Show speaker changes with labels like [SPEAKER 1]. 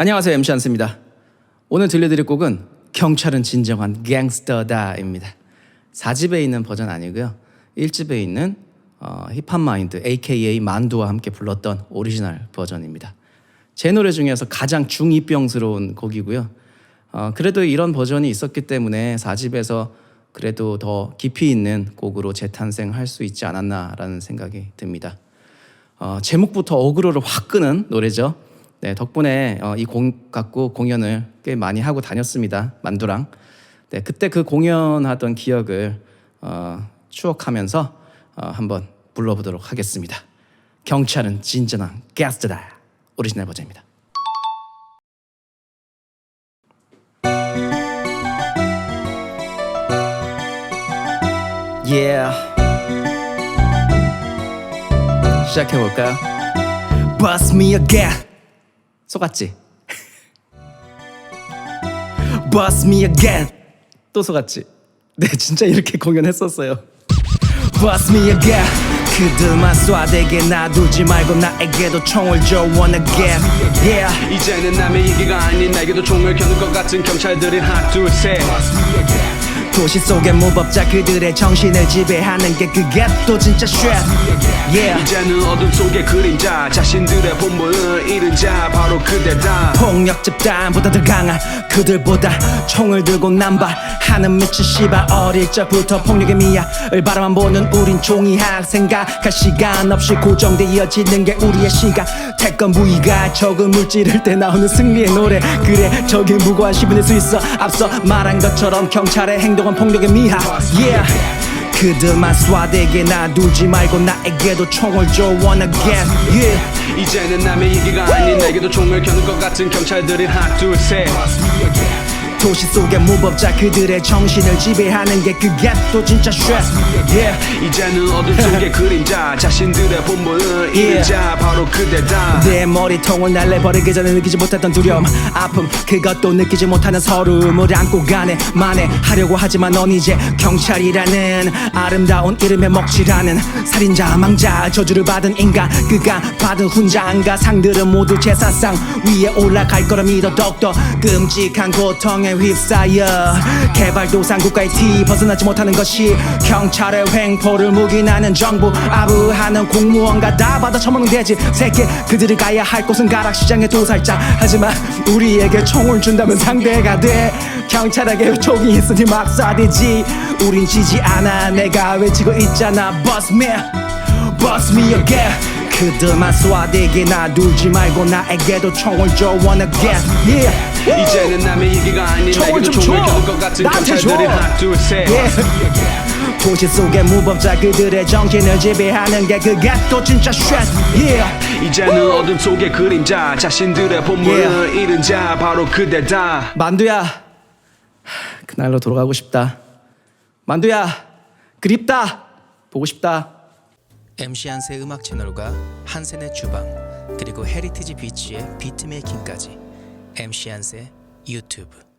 [SPEAKER 1] 안녕하세요 MC 안스입니다. 오늘 들려드릴 곡은 경찰은 진정한 갱스터다입니다. 4집에 있는 버전 아니고요. 1집에 있는 어, 힙합 마인드 AKA 만두와 함께 불렀던 오리지널 버전입니다. 제 노래 중에서 가장 중이병스러운 곡이고요. 어, 그래도 이런 버전이 있었기 때문에 4집에서 그래도 더 깊이 있는 곡으로 재탄생할 수 있지 않았나라는 생각이 듭니다. 어, 제목부터 어그로를 확 끄는 노래죠. 네, 덕분에 어, 이곡 갖고 공연을 꽤 많이 하고 다녔습니다. 만두랑. 네, 그때 그 공연하던 기억을 어, 추억하면서 어, 한번 불러보도록 하겠습니다. 경찰은 진정한 가스다. 오리지널 버전입니다. Yeah. 시작해볼까요? Bust me again. 속았지? Bust me again. 또 속았지? 네, 진짜 이렇게 공연했었어요. Bust me again. 그들만 쏴대게 놔두지 말고 나에게도 총을 줘 wanna get yeah
[SPEAKER 2] 이제는 남의 얘기가 아닌 나에게도 총을 겨눈 것 같은 경찰들이 하나 둘셋
[SPEAKER 1] 도시 속의 무법자 그들의 정신을 지배하는 게 그게 또 진짜 쉣 yeah.
[SPEAKER 2] 이제는 어둠 속의 그림자 자신들의 본분을 잃은 자 바로 그대다.
[SPEAKER 1] 폭력 집단보다 더 강한 그들보다 총을 들고 남발하는 미친 씨발 어릴 적부터 폭력의 미학을 바라만 보는 우린 종이학 생각할 시간 없이 고정돼 이어지는 게 우리의 시간. 태권 무의가 적은 물질을 때 나오는 승리의 노래. 그래 저기 무고한 시분일 수 있어. 앞서 말한 것처럼 경찰의 행동 은 폭력의 미학 yeah. 그들만 쏴대게 놔두지 말고 나에게도 총을 줘 wanna get yeah.
[SPEAKER 2] 이제는 남의 얘기가 아닌 나에게도 총을 겨눈 것 같은 경찰들이 하나 둘셋
[SPEAKER 1] 도시 속의 무법자 그들의 정신을 지배하는 게 그게 또 진짜 쉣 yeah.
[SPEAKER 2] 이제는 어둠 속의 그림자 자신들의 본분을 잃은
[SPEAKER 1] Yeah.
[SPEAKER 2] 자 바로 그대다
[SPEAKER 1] 내 머리통을 날려버리기 전에 느끼지 못했던 두려움 아픔 그것도 느끼지 못하는 서름을 안고 가네 만회하려고 하지만 넌 이제 경찰이라는 아름다운 이름에 먹칠하는 살인자 망자 저주를 받은 인간 그가 받은 훈장과 상들은 모두 제사상 위에 올라갈 거라 믿어 더욱더 끔찍한 고통에 휩싸여 개발도상 국가의 티 벗어나지 못하는 것이 경찰의 횡포를 묵인하는 정부 아부하는 공무원과 다 받아 처먹는 돼지 새끼. 그들이 가야 할 곳은 가락시장의 도살자 하지만 우리에게 총을 준다면 상대가 돼. 경찰에게 총이 있으니 막 쏴대지. 우린 지지 않아. 내가 외치고 있잖아. Bust me Bust me again 그들만 쏴대게 놔두지 말고 나에게도 총을 줘 wanna get yeah
[SPEAKER 2] 이제는 남의 얘기가 아닌
[SPEAKER 1] 총을 좀
[SPEAKER 2] 총을
[SPEAKER 1] 줘.
[SPEAKER 2] 겨눈 것 같은. 경찰들이 하나 둘셋.
[SPEAKER 1] 도시 속의 무법자 그들의 정신을 지배하는 게 그게 또 진짜 쉣 yeah.
[SPEAKER 2] 이제는 어둠 속의 그림자 자신들의 본분을
[SPEAKER 1] Yeah.
[SPEAKER 2] 잃은 자 바로 그대다
[SPEAKER 1] 만두야 그날로 돌아가고 싶다 만두야 그립다 보고 싶다 MC 한세 음악 채널과 한센의 주방 그리고 헤리티지 비치의 비트메이킹까지. MC 한세 유튜브